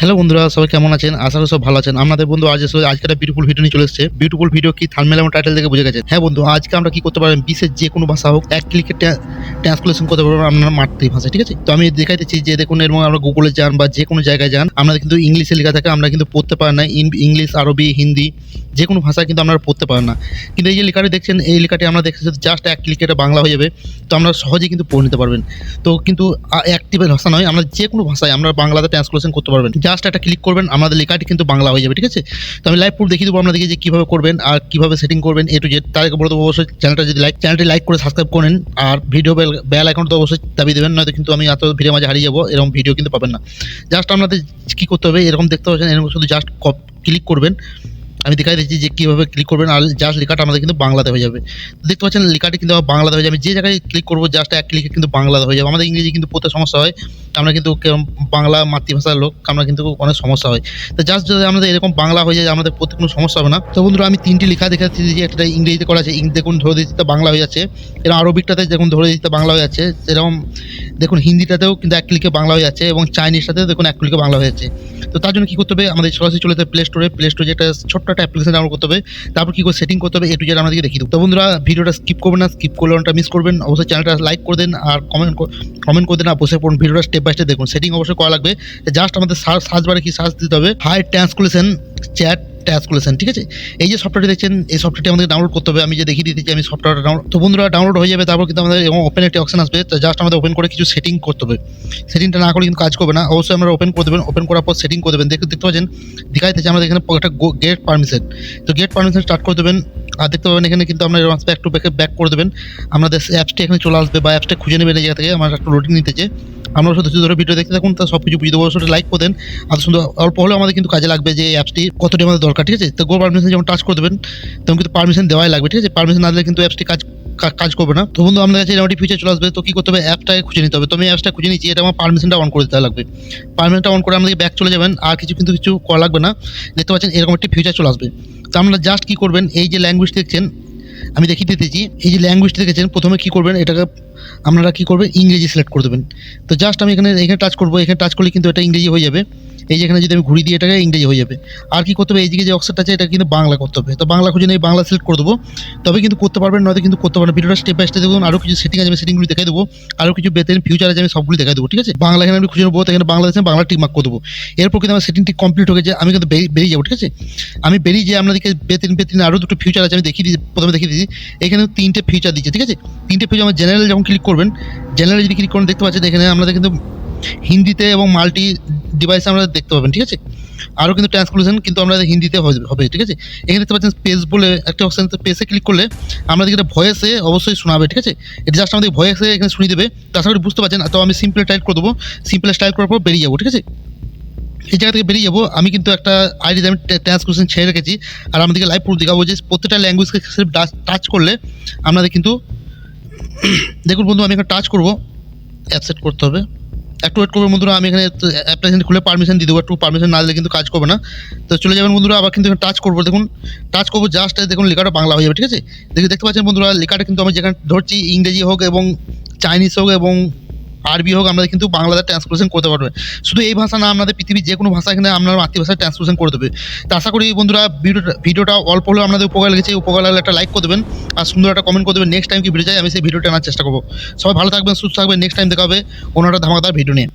Hello বন্ধুরা, সবাই কেমন আছেন? আশা করি সব ভালো আছেন। আপনাদের বন্ধু আজ আজকে একটা বিউটিফুল ভিডিও নিয়ে চলে এসেছে। বিউটিফুল ভিডিও কি? থার্মেল এবং টাইটেল দেখে বুঝে গেছেন হ্যাঁ বন্ধু, আজকে আমরা কি করতে পারবেন? বিশ্বের যে কোনো ভাষা হোক, এক ক্লিকে ট্রান্সলেশন করতে পারবেন আপনার মাতৃভাষা ঠিক আছে? তো আমি দেখাইতেছি যে দেখুন এবং আমরা গুগলে যান বা যে কোনো জায়গায় যান আমরা কিন্তু ইংলিশে লেখা থাকে, আমরা কিন্তু পড়তে পারি না। ইংলিশ আরবি হিন্দি যে কোনো ভাষা কিন্তু আপনারা পড়তে পারেন না। কিন্তু এই যে লেখাটি দেখছেন, এই লেখাটি আমরা দেখছি জাস্ট এক ক্লিকে বাংলা হয়ে যাবে। তো আমরা সহজেই কিন্তু পড়ে নিতে পারবেন। তো কিন্তু অ্যাক্টিভের ভাষা নয়, আমরা যে কোনো ভাষায় আমরা বাংলাতে ট্রান্সলেশন করতে পারবেন। জাস্ট একটা ক্লিক করবেন, আমাদের লেখাটি কিন্তু বাংলা হয়ে যাবে, ঠিক আছে? তো আমি লাইভ প্রুফ দেখিয়ে দেবো আপনাদেরকে যে কীভাবে করবেন আর কীভাবে সেটিং করবেন এ টু জেড তার আগে বলে দেবো অবশ্যই চ্যানেলটা যদি লাইক চ্যানেলটি লাইক করে সাবস্ক্রাইব করেন আর ভিডিও বেল বেল অ্যাকাউন্ট তো অবশ্যই দাবি দেবেন, নয়তো কিন্তু আমি এত ভিডিও মাঝে হারিয়ে যাব, এরকম ভিডিও কিন্তু পাবেন না। জাস্ট আপনাদের কী করতে হবে, এরকম দেখতে পাচ্ছেন, এরকম শুধু জাস্ট ক্লিক করবেন। আমি দেখাই দিচ্ছি যে কীভাবে ক্লিক করবেন আর জাস্ট লেখাটা আমাদের কিন্তু বাংলাতে হয়ে যাবে। দেখতে পাচ্ছেন লেখাটি কিন্তু বাংলাতে হয়ে যাবে। আমি যে জায়গায় ক্লিক করব জাস্ট এক ক্লিকে কিন্তু বাংলাতে হয়ে যাবে। আমাদের ইংরেজি কিন্তু পড়তে সমস্যা হয়। আমরা কিন্তু বাংলা মাতৃভাষার লোক, আমরা কিন্তু অনেক সমস্যা হয়। তো জাস্ট যদি আমাদের এরকম বাংলা হয়ে যায়, আমাদের পড়তে কোনো সমস্যা হবে না। তো বন্ধুরা, আমি তিনটি লেখা দেখাচ্ছি যে একটা ইংরেজিতে করা আছে। দেখুন ধরে দিতে বাংলা হয়ে যাচ্ছে। এরকম আরবিকটাতে দেখুন ধরে দিতে বাংলা হয়ে যাচ্ছে। এরকম দেখুন, হিন্দিটাতেও কিন্তু এক ক্লিকে বাংলা হয়ে যাচ্ছে এবং চাইনিজটাতেও দেখুন, এক ক্লিকে বাংলা হয়ে যাচ্ছে। তো তার জন্য কী করতে হবে? আমাদের সরাসরি চলে যেতে প্লে স্টোরে প্লে স্টোরে একটা ছোট্ট একটা অ্যাপ্লিকেশন ডাউনলোড করতে হবে। তারপর কী করে সেটিং করতে হবে? এটু যেটা আমাদেরকে দেখিয়ে দেবো তো বন্ধুরা, ভিডিওটা স্কিপ করবেন না স্কিপ করলে ওটা মিস করবেন। অবশ্যই চ্যানেলটা লাইক করে দেন আর কমেন্ট কমেন্ট করে দেন আর বসে পড়ুন। ভিডিওটা স্টেপ বাই স্টেপ দেখুন। সেটিং অবশ্যই করা লাগবে। জাস্ট আমাদের সার্চ বারে কি সার্চ দিতে হবে? হাই ট্রান্সকুলেশন চ্যাট ট্যাসকুলেশন ঠিক আছে? এই যে সফটওয়্যারটি দেখছেন, এই সফটওয়্যারটি আমাদের ডাউনলোড করতে হবে। আমি যে দেখিয়ে দিতেছি আমি সফটওয়্যারটা ডাউনলোড তো বন্ধুরা ডাউনলোড হয়ে যাবে, তারপর কিন্তু আমাদের এবং ওপেন একটি অপশন আসবে। জাস্ট আমাদের ওপেন করে কিছু সেটিং করতে হবে। সেটিংটা না করে কিন্তু কাজ করবে না। অবশ্যই আমরা ওপেন করে দেবেন। ওপেন করার পর সেটিং করে দেবেন। দেখতে দেখতে পাচ্ছেন দেখাইতেছে আমাদের এখানে একটা গেট পারমিশন তো গেট পারমিশন স্টার্ট করে দেবেন। আর দেখতে পাবেন এখানে কিন্তু আপনার ব্যাক টু ব্যাকে ব্যাক করে দেবেন। আমাদের অ্যাপসটি এখানে চলে আসবে বা অ্যাপসটা খুঁজে নেবেন এই জায়গা থেকে। আমার একটু লোডিং নিতেছে আমরা শুধু ধরে ভিডিও দেখতে থাকুন, তা সব কিছু বুঝতে পারব লাইক করে দেন। আর সুন্দর, অল্প হলেও আমাদের কিন্তু কাজে লাগবে যে অ্যাপসটি কতটি আমাদের দরকার, ঠিক আছে? তো গো পারমিশন যেমন টাচ করে দেবেন তখন কিন্তু পারমিশন দেওয়াই লাগবে, ঠিক আছে? পারমিশন না দিলে কিন্তু অ্যাপসটি কাজ কাজ করবে না। তো বন্ধু, আমাদের কাছে এরকম ফিচার চলে আসবে, তো কী করতে হবে? অ্যাপটাকে খুঁজে নিতে হবে। তো আমি অ্যাপসটা খুঁজে নিচ্ছি এটা আমার পারমিশনটা অন করে দিতে লাগবে। পারমিশনটা অন করে আমাদের ব্যাক চলে যাবেন, আর কিছু কিন্তু কিছু করা লাগবে না। দেখতে পাচ্ছেন, এরকম একটি ফিচার চলে আসবে। তো আপনারা জাস্ট কী করবেন, এই যে ল্যাঙ্গুয়েজ দেখছেন আমি দেখিয়ে দিতেছি এই যে ল্যাঙ্গুয়েজটি দেখেছেন, প্রথমে কী করবেন, এটাকে আপনারা কী করবেন, ইংরেজি সিলেক্ট করে দেবেন। তো জাস্ট আমি এখানে এখানে টাচ করব, এখানে টাচ করলে কিন্তু এটা ইংরেজি হয়ে যাবে। এই যে এখানে যদি আমি ঘুরি দিয়ে এটাকে ইংরেজি হয়ে যাবে। আর কি করতে হবে? এই এইদিকে যে অক্সারটা আছে, এটা কিন্তু বাংলা করতে হবে। তো বাংলা খুঁজে নেই বাংলা সিলেক্ট করে দেবো। তবে কিন্তু করতে পারবেন, নয়তো কিন্তু করতে পারবেন ভিডিওটা স্টেপ বাই স্টেপ দেখুন আরও কিছু সেটিং আছে, আমি সেটিংগুলি দেখাই দেবো। আরও কিছু বেতেন ফিউচার আছে, আমি সবগুলি দেখাই দেবো, ঠিক আছে? বাংলা এখানে আমি খুঁজে নেব, তো এখানে বাংলা দেখছেন বাংলা টিক মার্ক করে দেবো। এরপর কিন্তু আমার সেটিংটি কমপ্লিট হয়ে আমি কিন্তু বেরিয়ে- যাব, ঠিক আছে? আমি বেরিয়ে যে আপনাদেরকে বেতিন বেতিন আরও দুটো ফিউচার আছে, আমি দেখিয়ে দিই প্রথমে দেখিয়ে দিই এখানে তিনটে ফিউচার দিচ্ছে ঠিক আছে? তিনটে ফিউচার আমার জেনারেল যখন ক্লিক করবেন জেনারেল যদি ক্লিক করেন, দেখতে পাচ্ছেন, এখানে আপনাদের কিন্তু হিন্দিতে এবং মাল্টি ডিভাইসে আমরা দেখতে পাবেন, ঠিক আছে? আরও কিন্তু ট্রান্সক্লুশন কিন্তু আমাদের হিন্দিতে হবে ঠিক আছে? এখানে দেখতে পাচ্ছেন স্পেস বলে একটা অপশন স্পেসে ক্লিক করলে আমাদের এটা ভয়েসে অবশ্যই শোনাবে, ঠিক আছে? এটা জাস্ট আমাদের ভয়েসে এখানে শুনিয়ে দেবে। তাছাড়া বুঝতে পারছেন। তো আমি সিম্পল টাইপ করে দেবো। সিম্পল টাইপ করার পর বেরিয়ে যাব, ঠিক আছে? এই জায়গা থেকে বেরিয়ে যাব। আমি কিন্তু একটা আইডি আমি ট্রান্সক্রিপশন ছেড়ে রেখেছি। আর আমাদেরকে লাইভ প্রুফ দেখাবো যে প্রত্যেকটা ল্যাঙ্গুয়েজকে টাচ করলে আপনাদের কিন্তু দেখুন বন্ধু, আমি এখানে টাচ করব। অ্যাপসেট করতে হবে। একটু ওয়েট করবেন বন্ধুরা, আমি এখানে অ্যাপ্লিকেশন খুলে পারমিশন দিয়ে দেবো, একটু পারমিশন না দিলে কিন্তু কাজ করবে না। তো চলে যাবেন বন্ধুরা, আবার কিন্তু টাচ করব, দেখুন টাচ করব জাস্ট দেখুন লেখাটা বাংলা হয়ে যাবে, ঠিক আছে? দেখে, দেখতে পাচ্ছেন বন্ধুরা, লেখাটা কিন্তু আমি যেখানে ধরছি, ইংরেজি হোক এবং চাইনিজ হোক এবং আরবি হোক আমরা কিন্তু বাংলাতে ট্রান্সলেশন করতে পারবে। শুধু এই ভাষা না আপনাদের পৃথিবীর যে কোনো ভাষা কিন্তু আপনার মাতৃভাষায় ট্রান্সলেশন করে দেবে। তো আশা করি বন্ধুরা ভিডিওটা ভিডিওটা অল্প হলেও আপনাদের উপকার লেগেছে। উপকার লাগলে একটা লাইক করে দেবেন, আর সুন্দর একটা কমেন্ট করে দেবেন নেক্সট টাইম কি ভিডিও চাই, আমি সেই ভিডিওটা আনার চেষ্টা করব। সবাই ভালো থাকবেন, সুস্থ থাকবেন নেক্সট টাইম দেখা হবে কোনো একটা ধামাকাদার ভিডিও নিয়ে।